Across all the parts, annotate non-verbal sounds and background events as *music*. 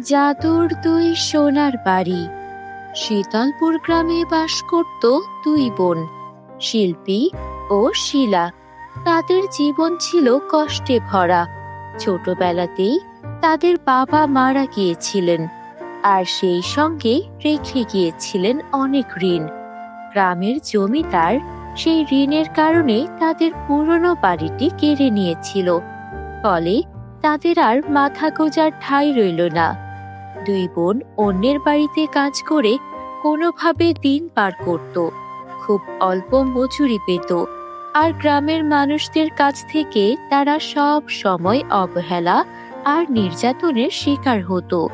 জাদুর দুই সোনার বাড়ি। শীতলপুর গ্রামে বাস করত দুই বোন, শিল্পী ও শিলা। তাদের জীবন ছিল কষ্টে ভরা। ছোটবেলাতেই তাদের বাবা মারা গিয়েছিলেন আর সেই সঙ্গে রেখে গিয়েছিলেন অনেক ঋণ। গ্রামের জমিদার সেই ঋণের কারণে তাদের পুরনো বাড়িটি কেড়ে নিয়েছিল। ফলে তাদের আর মাথা গোজার ঠাঁই রইল না। দুই বোন অন্যের বাড়িতে কাজ করে কোনোভাবে দিন পার করত। খুব অল্প মজুরি পেত। আর গ্রামের মানুষদের কাছ থেকে তারা সব সময় অবহেলা আর নির্যাতনের শিকার হতো।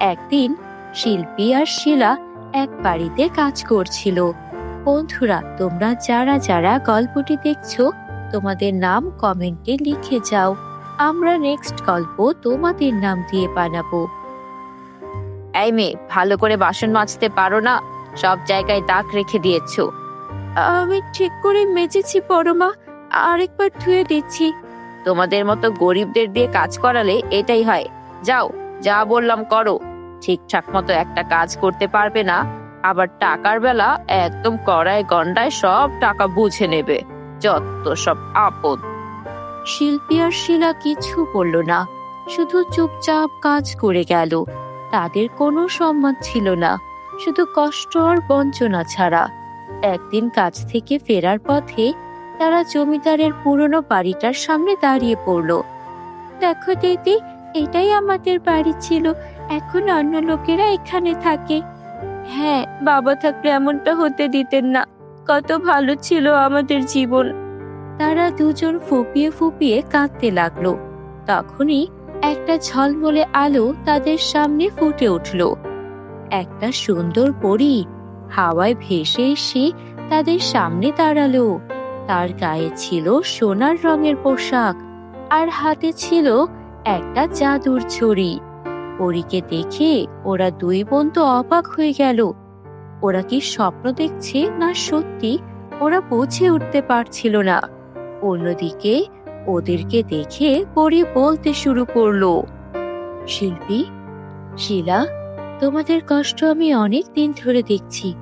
একদিন শিল্পী আর শিলা এক বাড়িতে কাজ করছিল। বন্ধুরা, তোমরা যারা যারা গল্পটি দেখছ, তোমাদের নাম কমেন্টে লিখে যাও। আমরা নেক্সট গল্প তোমাদের নাম দিয়ে বানাবো। এই মেয়ে ভালো করে বাসন মাজতে পারো না? সব জায়গায় দাগ রেখে দিয়েছ। আমি ঠিক করে মেজেছি পরমা আরেকবার ধুয়ে দিচ্ছি। তোমাদের মতো গরিবদের দিয়ে কাজ করালে এটাই হয়। যাও যা বললাম করো। ঠিকঠাক মতো একটা কাজ করতে পারবে না আবার টাকার বেলা একদম কড়ায় গন্ডায় সব টাকা বুঝে নেবে। যত সব আপদ। শিল্পী আর শিলা কিছু বলল না শুধু চুপচাপ কাজ করে গেল। তাদের কোনো সম্মান ছিল না। শুধু কষ্ট আর বঞ্চনা ছাড়া। একদিন কাজ থেকে ফেরার পথে তারা জমিদারের পুরনো বাড়িটার সামনে দাঁড়িয়ে পড়ল। দেখো দিদি, এটাই আমাদের বাড়ি ছিল। এখন অন্য লোকেরা এখানে থাকে। হ্যাঁ বাবা থাকলে এমনটা হতে দিতেন না। কত ভালো ছিল আমাদের জীবন। তারা দুজন ফুপিয়ে ফুপিয়ে কাঁদতে লাগল। তখনই একটা ঝলমলে আলো তাদের সামনে ফুটে উঠল। একটা সুন্দর পরী হাওয়ায় ভেসে এসে তাদের সামনে দাঁড়াল। তার গায়ে ছিল সোনার রঙের পোশাক আর হাতে ছিল একটা জাদুর ছড়ি পরীকে দেখে ওরা দুই বোন তো অবাক হয়ে গেল। ওরা কি স্বপ্ন দেখছে না সত্যি ওরা বুঝে উঠতে পারছিল না। অন্যদিকে ওদেরকে দেখে পরি বলতে শুরু করল, শিল্পী, শিলা, তোমাদের কষ্ট আমি অনেক দিন ধরে দেখছি।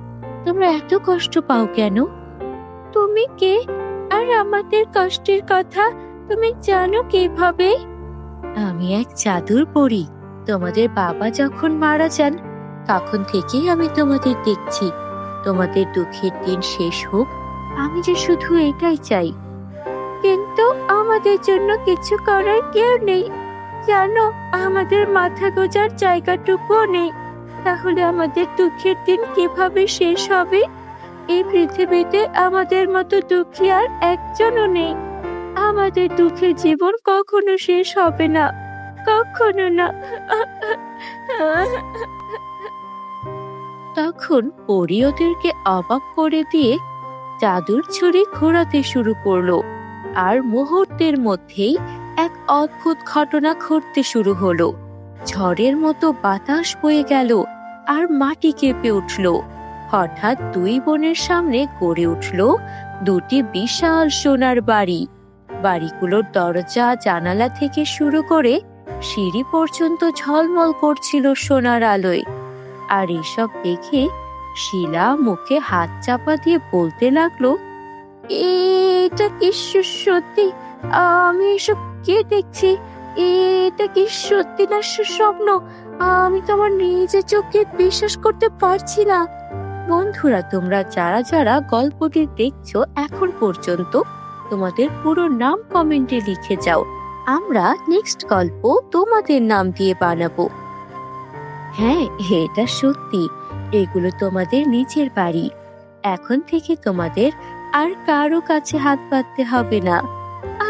তোমরা এত কষ্ট পাও কেন? তুমি কে? আর আমাদের কষ্টের কথা তুমি জানো কীভাবে? আমি এক জাদুর পড়ি তোমাদের বাবা যখন মারা যান, তখন থেকেই আমি তোমাদের দেখছি। তোমাদের দুঃখের দিন শেষ হোক, আমি যে শুধু এটাই চাই। কিন্তু আমাদের জন্য কিছু করার কেউ নেই। জানো, আমাদের মাথা গোজার জায়গাটুকুও নেই। তাহলে আমাদের দুঃখের দিন কীভাবে শেষ হবে? এই পৃথিবীতে আমাদের মতো দুঃখী আর একজনও নেই। আমাদের দুঃখের জীবন কখনো শেষ হবে না। কখনো না। তখন পরি ওদেরকে অবাক করে দিয়ে জাদুর ছুরি ঘোরাতে শুরু করল। আর মুহূর্তের মধ্যেই এক অদ্ভুত ঘটনা ঘটতে শুরু হলো। ঝড়ের মতো বাতাস বয়ে গেল আর মাটি কেঁপে উঠল। হঠাৎ দুই বোনের সামনে গড়ে উঠল দুটি বিশাল সোনার বাড়ি। বাড়িগুলোর দরজা, জানালা থেকে শুরু করে সিঁড়ি পর্যন্ত ঝলমল করছিল সোনার আলোয়। আর এসব দেখে শিলা মুখে হাত চাপা দিয়ে বলতে লাগল এটা কি সত্যি? আমি এসব কে দেখছি? এটা কি সত্যি না সুস্বপ্ন? আমি তো আমার নিজের চোখে বিশ্বাস করতে পারছি না। বন্ধুরা, তোমরা যারা যারা গল্পটি দেখছ এখন পর্যন্ত তোমাদের পুরো নাম কমেন্টে লিখে যাও। আমরা নেক্সট গল্প তোমাদের নাম দিয়ে বানাবো। হ্যাঁ এটা সত্যি। এগুলো তোমাদের নিচের বাড়ি। এখন থেকে তোমাদের আর কারও কাছে হাত পাততে হবে না।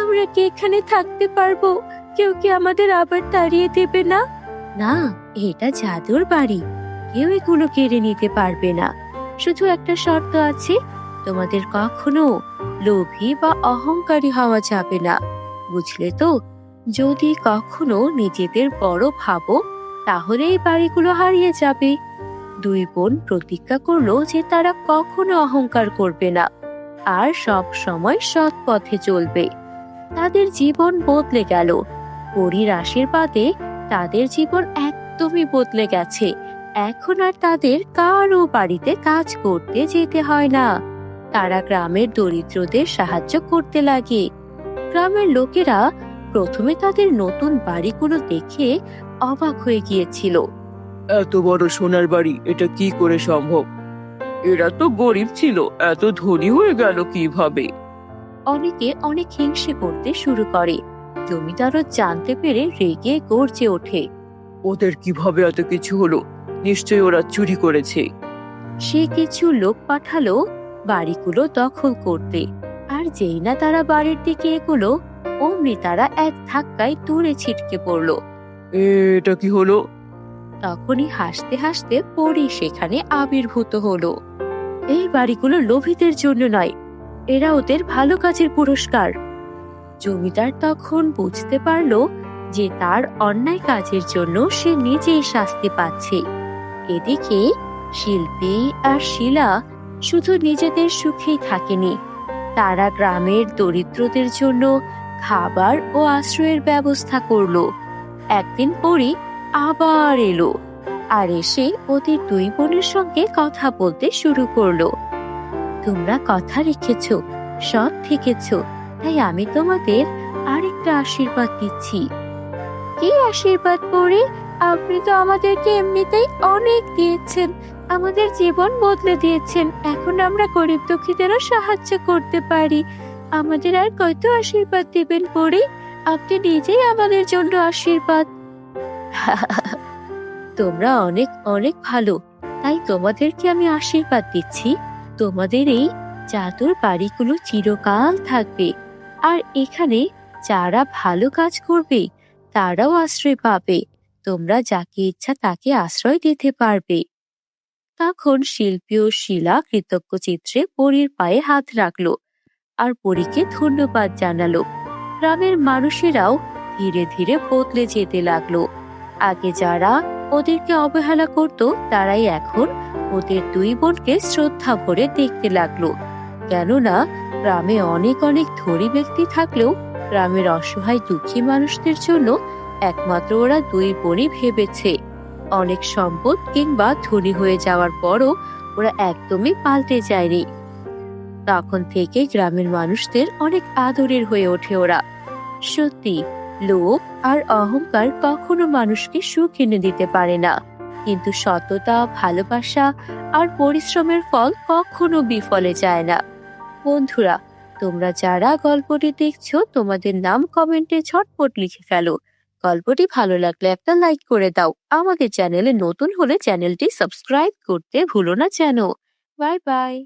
আমরা কি এখানে থাকতে পারব? কেউ কি আমাদের আবার তাড়িয়ে দেবে না? না, এটা জাদুর বাড়ি। কেউ এগুলো কেড়ে নিতে পারবে না। শুধু একটা শর্ত আছে, তোমাদের কখনো লোভী বা অহংকারী হওয়া যাবে না। বুঝলে তো? যদি কখনো নিজেদের বড় ভাবো, তাহলে এই বাড়িগুলো হারিয়ে যাবে। দুই বোন প্রতিজ্ঞা করল যে তারা কখনো অহংকার করবে না। আর সব সময় সৎ পথে চলবে। তাদের জীবন বদলে গেল। পরীর আশীর্বাদে তাদের জীবন একদমই বদলে গেছে। এখন আর তাদের কারও বাড়িতে কাজ করতে যেতে হয় না। তারা গ্রামের দরিদ্রদের সাহায্য করতে লাগে। গ্রামের লোকেরা প্রথমে তাদের নতুন বাড়িগুলো দেখে অবাক হয়ে গিয়েছিল। এত বড় সোনার বাড়ি, এটা কি করে সম্ভব? এরা তো গরিব ছিল এত ধনী হয়ে গেল কীভাবে? অনেকে অনেক হিংসে করতে শুরু করে। জমিদারও জানতে পেরে রেগে গর্জে ওঠে। ওদের কীভাবে এত কিছু হলো? নিশ্চয়ই ওরা চুরি করেছে। সে কিছু লোক পাঠালো বাড়িগুলো দখল করতে। আর যেই না তারা বাড়ির দিকে এগুলো অমনি তারা এক ধাক্কায় দূরে ছিটকে পড়ল। এ, এটা কি হলো? তখনই হাসতে হাসতে পরি সেখানে আবির্ভূত হলো। এই বাড়িগুলো লোভীদের জন্য নয়, এরা ওদের ভালো কাজের পুরস্কার। জমিদার তখন বুঝতে পারল যে তার অন্যায় কাজের জন্য সে নিজেই শাস্তি পাচ্ছে। এদিকে শিল্পী আর শিলা শুধু নিজেদের সুখেই থাকেনি, তারা গ্রামের দরিদ্রদের জন্য খাবার ও আশ্রয়ের ব্যবস্থা করল। একদিন পরই আবার এলো। আর এসে ওদের দুই বোনের সঙ্গে কথা বলতে শুরু করল। তোমরা কথা রেখেছ, সৎ থেকেছ, তাই আমি তোমাদের আরেকটা আশীর্বাদ দিচ্ছি। কি আশীর্বাদ পরে? আপনি তো আমাদেরকে এমনিতেই অনেক দিয়েছেন। আমাদের জীবন বদলে দিয়েছেন। এখন আমরা গরিব দুঃখীদেরও সাহায্য করতে পারি। আমাদের আর কত আশীর্বাদ দেবেন পরে? আপনি নিজেই আমাদের জন্য আশীর্বাদ। *laughs* তোমরা অনেক অনেক ভালো। তাই তোমাদেরকে আমি আশীর্বাদ দিচ্ছি। তোমাদের এই জাদুর বাড়িগুলো চিরকাল থাকবে। আর এখানে যারা ভালো কাজ করবে, তারাও আশ্রয় পাবে। তোমরা যাকে ইচ্ছা তাকে আশ্রয় দিতে পারবে। তখন শিল্পী ও শিলা কৃতজ্ঞ চিত্রে পরীর পায়ে হাত রাখল আর পরীকে ধন্যবাদ জানালো। গ্রামের মানুষেরাও ধীরে ধীরে বদলে যেতে লাগল। আগে যারা ওদেরকে অবহেলা করত, তারাই এখন ওদের দুই বোনকে শ্রদ্ধা ভরে দেখতে লাগল। কেননা, গ্রামে অনেক অনেক ধনী ব্যক্তি থাকলেও গ্রামের অসহায় দুঃখী মানুষদের জন্য একমাত্র ওরা দুই বোনই ভেবেছে। অনেক সম্পদ কিংবা ধনী হয়ে যাওয়ার পরও ওরা একদমই পাল্টে যায়নি। তখন থেকে গ্রামের মানুষদের অনেক আদরের হয়ে ওঠে ওরা। সত্যি লোভ আর অহংকার কখনো মানুষকে সুখ এনে দিতে পারে না। কিন্তু সততা, ভালোবাসা আর পরিশ্রমের ফল কখনো বিফলে যায় না। বন্ধুরা, তোমরা যারা গল্পটি দেখছ, তোমাদের নাম কমেন্টে ঝটপট লিখে ফেলো। গল্পটি ভালো লাগলে একটা লাইক করে দাও। আমাদের চ্যানেলে নতুন হলে চ্যানেলটি সাবস্ক্রাইব করতে ভুলো না যেন। Bye bye.